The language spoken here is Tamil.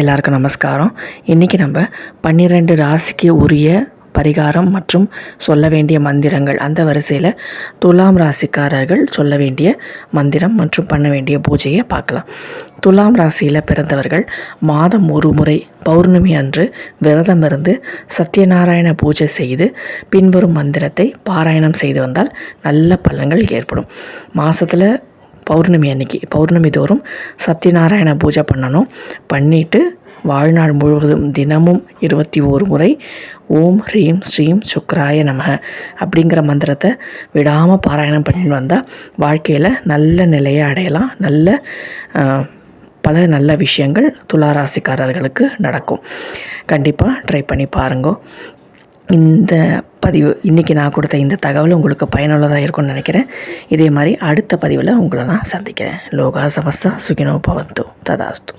எல்லாருக்கும் நமஸ்காரம். இன்றைக்கி நம்ம பன்னிரெண்டு ராசிக்கு உரிய பரிகாரம் மற்றும் சொல்ல வேண்டிய மந்திரங்கள். அந்த வரிசையில் துலாம் ராசிக்காரர்கள் சொல்ல வேண்டிய மந்திரம் மற்றும் பண்ண வேண்டிய பூஜையை பார்க்கலாம். துலாம் ராசியில் பிறந்தவர்கள் மாதம் ஒரு முறை பௌர்ணமி அன்று விரதம் இருந்து சத்யநாராயண பூஜை செய்து பின்வரும் மந்திரத்தை பாராயணம் செய்து வந்தால் நல்ல பலன்கள் ஏற்படும். மாதத்தில் பௌர்ணமி அன்னைக்கு பௌர்ணமி தோறும் சத்யநாராயண பூஜை பண்ணணும். பண்ணிவிட்டு வாழ்நாள் முழுவதும் தினமும் இருபத்தி ஓரு முறை ஓம் ஹ்ரீம் ஸ்ரீம் சுக்ராய நமக அப்படிங்கிற மந்திரத்தை விடாமல் பாராயணம் பண்ணிட்டு வந்தால் வாழ்க்கையில் நல்ல நிலையை அடையலாம். நல்ல பல நல்ல விஷயங்கள் துளாராசிக்காரர்களுக்கு நடக்கும். கண்டிப்பாக ட்ரை பண்ணி பாருங்க. இந்த பதிவு இன்றைக்கி நான் கொடுத்த இந்த தகவல் உங்களுக்கு பயனுள்ளதாக இருக்கும்னு நினைக்கிறேன். இதே மாதிரி அடுத்த பதிவில் உங்களை நான் சந்திக்கிறேன். லோகா சமஸ்தா சுகினோ பவந்தோ ததாஸ்து.